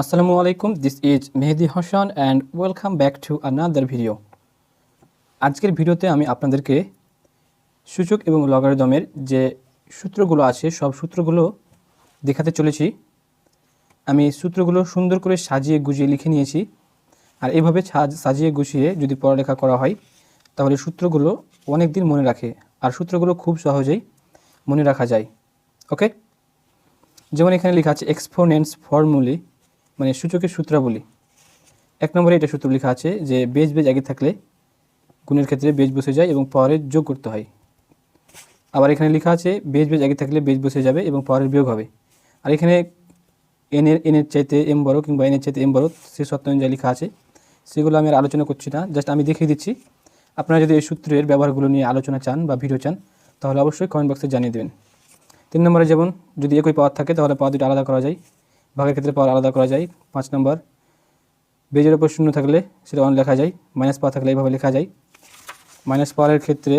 আসসালামু আলাইকুম this is Mehedi Hasan and welcome back to another video আজকের ভিডিওতে আমি আপনাদেরকে সূচক এবং লগারিদমের যে সূত্রগুলো আছে, সব সূত্রগুলো দেখাতে চলেছি। আমি সূত্রগুলো সুন্দর করে সাজিয়ে গুজিয়ে লিখে নিয়েছি। আর এইভাবে সাজ- সাজিয়ে গুছিয়ে যদি পড়ালেখা করা হয়, তাহলে সূত্রগুলো অনেক দিন মনে রাখে। আর সূত্রগুলো খুব সহজেই মনে রাখা যায়। ওকে? যেমন এখানে লেখা আছে এক্সপোনেন্টস ফর্মুলি মানে সূচকের সূত্রাবলী। এক নম্বরে এটা সূত্র লেখা আছে যে বেজ বেজ আগে থাকলে গুণের ক্ষেত্রে বেজ বসে যায় এবং পাওয়ারের যোগ করতে হয়। আবার এখানে লেখা আছে বেজ বেজ আগে থাকলে বেজ বসে যাবে এবং পাওয়ারের বিয়োগ হবে। আর এখানে এনের এনের চাইতে এম বড় কিংবা এনের চাইতে এম বড় সে সত্য অনুযায়ী লেখা আছে, সেগুলো আমি আর আলোচনা করছি না। জাস্ট আমি দেখিয়ে দিচ্ছি। আপনারা যদি এই সূত্রের ব্যবহারগুলো নিয়ে আলোচনা চান বা ভিডিও চান, তাহলে অবশ্যই কমেন্ট বক্সে জানিয়ে দেবেন। তিন নম্বরে যেমন যদি একই পাওয়ার থাকে, তাহলে পাওয়ার দুটো আলাদা করা যায়। ভাগের ক্ষেত্রে পাওয়ার আলাদা করা যায়, পাঁচ নম্বর। বেজের ওপর শূন্য থাকলে সেটা অন লেখা যায় মাইনাস পাওয়ার থাকলে এইভাবে লেখা যায়। মাইনাস পাওয়ারের ক্ষেত্রে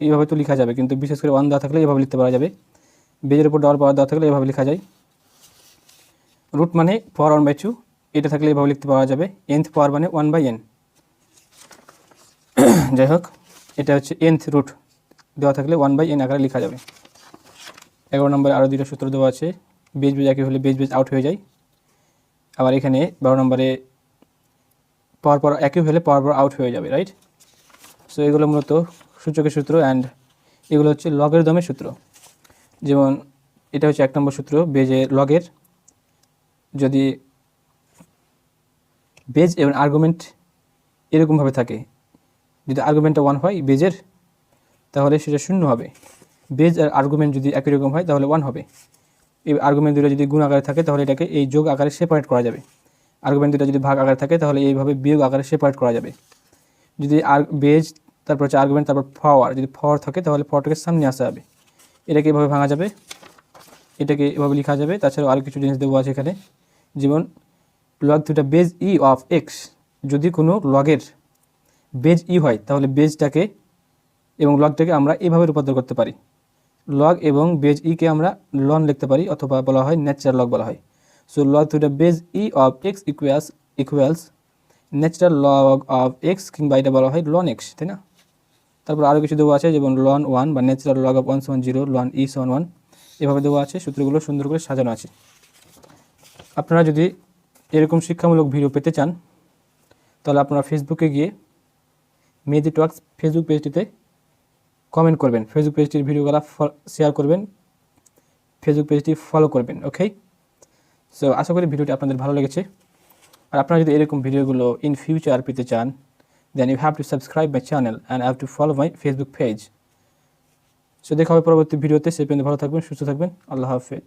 এইভাবে তো লেখা যাবে, কিন্তু বিশেষ করে ওয়ান দেওয়া থাকলে এইভাবে লিখতে পারা যাবে। বেজের উপর ডবল পাওয়ার থাকলে এইভাবে লেখা যায়। রুট মানে পাওয়ার ওয়ান বাই টু এটা থাকলে এইভাবে লিখতে পাওয়া যাবে এনথ পাওয়ার মানে ওয়ান বাই এন যাই হোক, এটা হচ্ছে এনথ রুট দেওয়া থাকলে ওয়ান বাই এন আকারে লেখা যাবে। এগারো নম্বরে আরও দুটো সূত্র দেওয়া আছে বেজ বেজ একই হলে বেজ বেজ আউট হয়ে যায়। আবার এখানে বারো নম্বরে পাওয়ার পর একই হলে পাওয়ার পর আউট হয়ে যাবে রাইট সো এগুলো মূলত সূচকের সূত্র অ্যান্ড এগুলো হচ্ছে লগের দমের সূত্র। যেমন, এটা হচ্ছে এক নম্বর সূত্র, বেজের লগের। যদি বেজ এবং আর্গুমেন্ট এরকমভাবে থাকে, যদি আর্গুমেন্টটা ওয়ান হয় বেজের, তাহলে সেটা শূন্য হবে। বেজ আর আর্গুমেন্ট যদি একই রকম হয়, তাহলে ওয়ান হবে। এই আর্গুমেন্ট দুটো যদি গুণ আকারে থাকে, তাহলে এটাকে এই যোগ আকারে সেপারেট করা যাবে। আর্গুমেন্ট দুটো যদি ভাগ আকারে থাকে, তাহলে এইভাবে বিয়োগ আকারে সেপারেট করা যাবে। যদি আর বেজ তারপর হচ্ছে আর্গুমেন্ট তারপর ফাওয়ার যদি ফাওয়ার থাকে, তাহলে ফাওয়ারটাকে সামনে আসতে হবে। এটাকে এভাবে ভাঙা যাবে। এটাকে এভাবে লেখা যাবে। তাছাড়াও আর কিছু জিনিস দেবো আছে এখানে। যেমন লগ দুটা বেজ ই অফ এক্স যদি কোনো লগের বেজ ই হয়, তাহলে বেজটাকে এবং লগটাকে আমরা এভাবে রূপান্তর করতে পারি। লগ এবং বেজ ইকে আমরা লন লিখতে পারি অথবা বলা হয় ন্যাচারাল লগ বলা হয়। So log through base e of x equals equals natural log of x কিংবা এটা বলা হয় লন এক্স তাই না? তারপর আরও কিছু দেওয়া আছে, যেমন লন ওয়ান বা ন্যাচারাল লগ অফ ওয়ান সমান জিরো লন ই সমান ওয়ান এভাবে দেওয়া আছে, সূত্রগুলো সুন্দর করে সাজানো আছে। আপনারা যদি এরকম শিক্ষামূলক ভিডিও পেতে চান, তাহলে আপনারা ফেসবুকে গিয়ে মেহেদি টক্স ফেসবুক পেজটিতে কমেন্ট করবেন ফেসবুক পেজটির ভিডিওগুলো শেয়ার করবেন ফেসবুক পেজটি ফলো করবেন ওকে সো আশা করি ভিডিওটি আপনাদের ভালো লেগেছে। আর আপনারা যদি এরকম ভিডিওগুলো ইন ফিউচার পেতে চান then you have to subscribe my channel and have to follow my Facebook page so দেখা হবে পরবর্তী ভিডিওতে, সে পর্যন্ত ভালো থাকবেন, সুস্থ থাকবেন, আল্লাহ হাফেজ।